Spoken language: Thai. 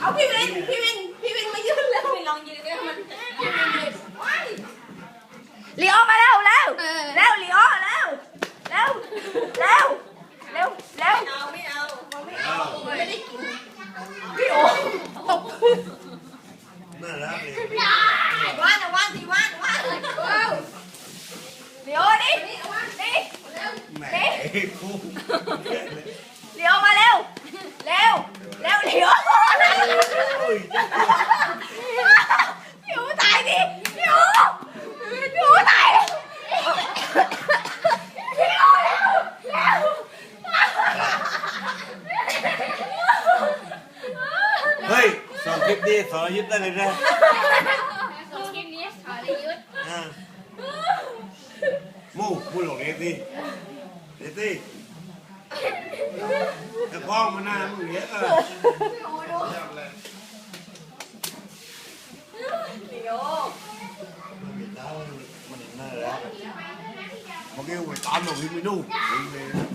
เอาพี่วิน พี่วิน พี่วินมายืนเลยลองยืนกัยมันลีโอมาแล้วแล้วแล้วลีโอแล้วแล้วแล้วแล้วแล้วไม่เอาไม่เอาไม่ได้กินพี่โอตกน่ารักลยว่านว่านสิว่านว่านลีโอดิดิดิ พี่อูตายดิพี่อูพี่อูตายพี่อูเร็วเร็วเฮ้ยสองคลิปนี้สอนยึดได้เลยนะส่งคลิปนี้สอนยุทธอ่ามูพูดหลงเอตี้เอตี้ตะกล้องมาหน้ามึงเยอะเออ พี่อูดูเลี้ยว มันเห็นหน้า แล้วเมื่อกี้หัวต